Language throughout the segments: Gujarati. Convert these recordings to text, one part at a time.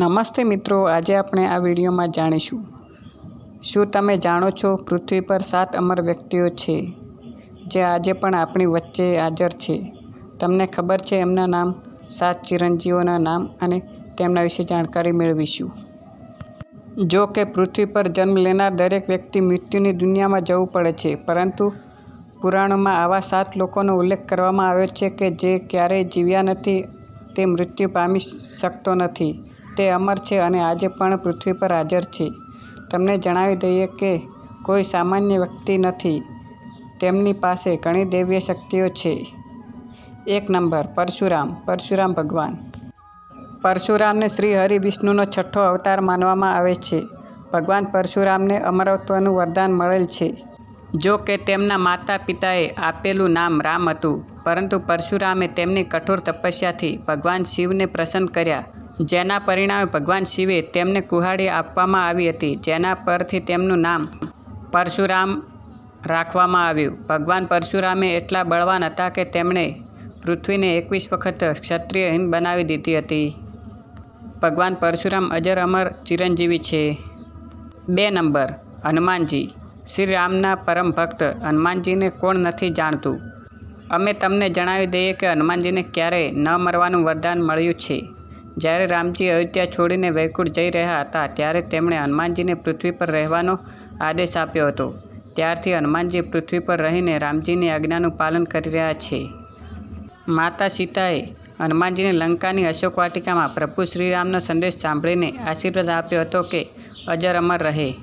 નમસ્તે મિત્રો, આજે આપણે આ વિડીયોમાં જાણીશું. શું તમે જાણો છો પૃથ્વી પર સાત અમર વ્યક્તિઓ છે, જે આજે પણ આપણી વચ્ચે હાજર છે? તમને ખબર છે એમના નામ સાત ચિરંજીવોના નામ અને તેમના વિશે જાણકારી મેળવીશું. જો કે પૃથ્વી પર જન્મ લેનાર દરેક વ્યક્તિ મૃત્યુની દુનિયામાં જવું પડે છે, પરંતુ પુરાણોમાં આવા સાત લોકોનો ઉલ્લેખ કરવામાં આવ્યો છે કે જે ક્યારેય જીવ્યા નથી, તે મૃત્યુ પામી શકતો નથી. તે અમર છે અને આજે પણ પૃથ્વી પર હાજર છે. તમને જણાવી દઈએ કે કોઈ સામાન્ય વ્યક્તિ નથી. તેમની પાસે ઘણી દૈવીય શક્તિઓ છે. એક નંબર, પરશુરામ. પરશુરામ ભગવાન. પરશુરામને શ્રી હરિ વિષ્ણુનો છઠ્ઠો અવતાર માનવામાં આવે છે. ભગવાન પરશુરામને અમરત્વનું વરદાન મળેલ છે. જો કે તેમના માતા પિતાએ આપેલું નામ રામ હતું, પરંતુ પરશુરામે તેમની કઠોર તપસ્યાથી ભગવાન શિવને પ્રસન્ન કર્યા. જેના પરિણામે ભગવાન શિવે તેમને કુહાડી આપવામાં આવી હતી, જેના પરથી તેમનું નામ પરશુરામ રાખવામાં આવ્યું. ભગવાન પરશુરામે એટલા બળવાન હતા કે તેમણે પૃથ્વીને એકવીસ વખત ક્ષત્રિયહીન બનાવી દીધી હતી. ભગવાન પરશુરામ અજર અમર ચિરંજીવી છે. બે નંબર, હનુમાનજી. શ્રી રામના પરમ ભક્ત, હનુમાનજીને કોણ નથી જાણતું? અમે તમને જણાવી દઈએ કે હનુમાનજીને ક્યારેય ન મરવાનું વરદાન મળ્યું છે. જ્યારે રામજી અયોધ્યા છોડીને વૈકુંઠ જઈ રહ્યા હતા, ત્યારે તેમણે હનુમાનજીને પૃથ્વી પર રહેવાનો આદેશ આપ્યો હતો. ત્યારથી હનુમાનજી પૃથ્વી પર રહીને રામજીની આજ્ઞાનું પાલન કરી રહ્યા છે. માતા સીતાએ હનુમાનજીને લંકાની અશોક વાટિકામાં પ્રભુ શ્રીરામનો સંદેશ સાંભળીને આશીર્વાદ આપ્યો હતો કે અજર અમર રહે.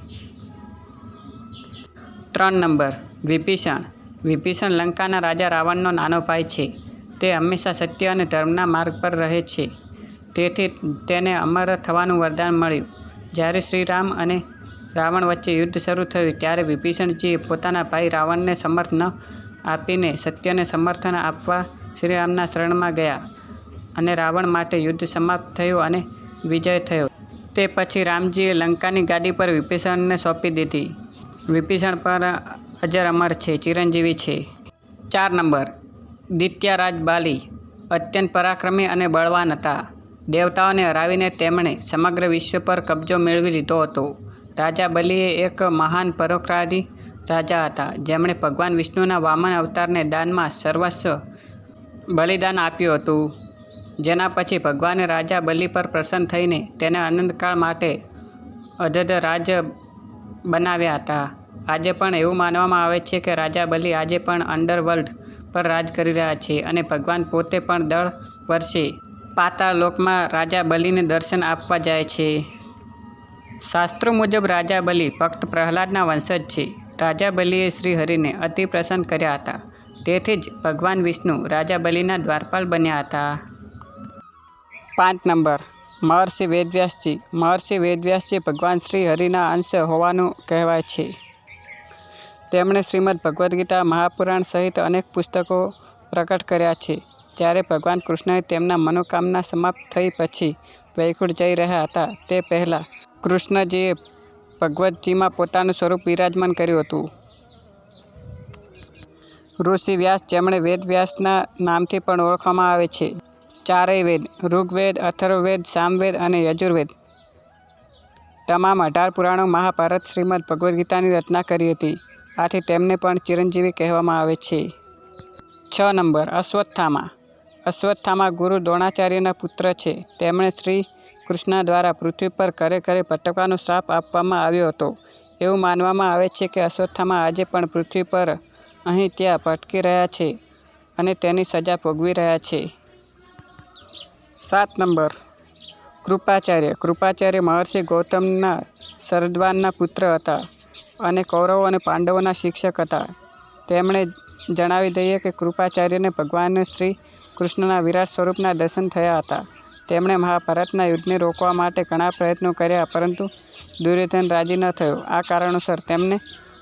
ત્રણ નંબર. વિભીષણ. વિભીષણ લંકાના રાજા રાવણનો નાનો ભાઈ છે. તે હંમેશા સત્ય અને ધર્મના માર્ગ પર રહે છે. તેથી તેને અમર થવાનું વરદાન મળ્યું. જ્યારે શ્રીરામ અને રાવણ વચ્ચે યુદ્ધ શરૂ થયું, ત્યારે વિભીષણજીએ પોતાના ભાઈ રાવણને સમર્થ ન આપીને સત્યને સમર્થન આપવા શ્રીરામના શરણમાં ગયા અને રાવણ માટે યુદ્ધ સમાપ્ત થયું અને વિજય થયો. તે પછી રામજીએ લંકાની ગાડી પર વિભીષણને સોંપી દીધી. વિભીષણ પર અજર અમર છે, ચિરંજીવી છે. ચાર નંબર. દિત્યારાજ બાલી. અત્યંત પરાક્રમી અને બળવાન હતા. દેવતાઓને હરાવીને તેમણે સમગ્ર વિશ્વ પર કબજો મેળવી લીધો હતો. રાજા બલિએ એક મહાન પરોપકારી રાજા હતા. જેમણે ભગવાન વિષ્ણુના વામન અવતારને દાનમાં સર્વસ્વ બલિદાન આપ્યું હતું. જેના પછી ભગવાને રાજા બલિ પર પ્રસન્ન થઈને તેને અનંતકાળ માટે અધધ રાજ બનાવ્યા હતા. આજે પણ એવું માનવામાં આવે છે કે રાજા બલિ આજે પણ અંડરવર્લ્ડ પર રાજ કરી રહ્યા છે અને ભગવાન પોતે પણ દર વર્ષે પાતાળ લોકમાં રાજા બલિને દર્શન આપવા જાય છે. શાસ્ત્રો મુજબ રાજા બલિ ભક્ત પ્રહલાદના વંશજ છે. રાજા બલિએ શ્રી હરિને અતિ પ્રસન્ન કર્યા હતા. તેથી જ ભગવાન વિષ્ણુ રાજા બલિના દ્વારપાલ બન્યા હતા. પાંચ નંબર. મહર્ષિ વેદવ્યાસજી. મહર્ષિ વેદવ્યાસજી ભગવાન શ્રી હરિના અંશ હોવાનું કહેવાય છે. તેમણે શ્રીમદ ભગવદ્ ગીતા, મહાપુરાણ સહિત અનેક પુસ્તકો પ્રકટ કર્યા છે. જ્યારે ભગવાન કૃષ્ણએ તેમના મનોકામના સમાપ્ત થઈ પછી વૈકુંઠ જઈ રહ્યા હતા, તે પહેલાં કૃષ્ણજીએ ભગવતજીમાં પોતાનું સ્વરૂપ બિરાજમાન કર્યું હતું. ઋષિ વ્યાસ જેમણે વેદ વ્યાસના નામથી પણ ઓળખવામાં આવે છે. ચારેય વેદ, ઋગ્વેદ, અથર્વવેદ, સામવેદ અને યજુર્વેદ. તમામ અઢાર પુરાણો મહાભારત શ્રીમદ ભગવદ્ ગીતાની રચના કરી હતી. આથી તેમને પણ ચિરંજીવી કહેવામાં આવે છે. છ નંબર, અશ્વત્થામા. અશ્વત્થામા ગુરુ દ્રોણાચાર્યના પુત્ર છે. તેમણે શ્રી કૃષ્ણ દ્વારા પૃથ્વી પર ઘરે ઘરે ભટકવાનો શ્રાપ આપવામાં આવ્યો હતો. એવું માનવામાં આવે છે કે અશ્વત્થામા આજે પણ પૃથ્વી પર અહીં ત્યાં ભટકી રહ્યા છે અને તેની સજા ભોગવી રહ્યા છે. સાત નંબર. કૃપાચાર્ય. કૃપાચાર્ય મહર્ષિ ગૌતમના સરદ્વાનના પુત્ર હતા અને કૌરવો અને પાંડવોના શિક્ષક હતા. તેમણે જણાવી દઈએ કે કૃપાચાર્યને ભગવાન શ્રી કૃષ્ણના વિરાટ સ્વરૂપના દર્શન થયા હતા. તેમણે મહાભારતના યુદ્ધને રોકવા માટે ઘણા પ્રયત્નો કર્યા પરંતુ દુર્યોધન રાજી ન થયો. આ કારણોસર તેમને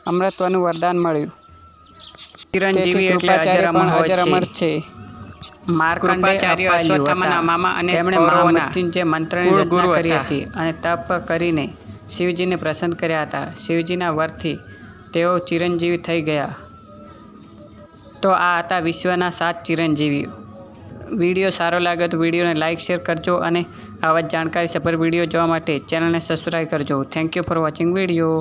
અમૃતત્વનું વરદાન મળ્યું. ચિરંજીવી એટલે અજર અમર છે. મામા અને તેમણે મહામૃત્યુંજય મંત્રની રચના કરી હતી અને તપ કરીને શિવજીને પ્રસન્ન કર્યા હતા. શિવજીના વરથી તેઓ ચિરંજીવી થઈ ગયા. તો આ હતા વિશ્વના સાત ચિરંજીવીઓ. વીડિયો સારો લાગે તો વિડીયોને લાઇક શેર કરજો અને આવા જ જાણકારીસભર વીડિયો જોવા માટે ચેનલને સબસ્ક્રાઈબ કરજો. Thank you for watching video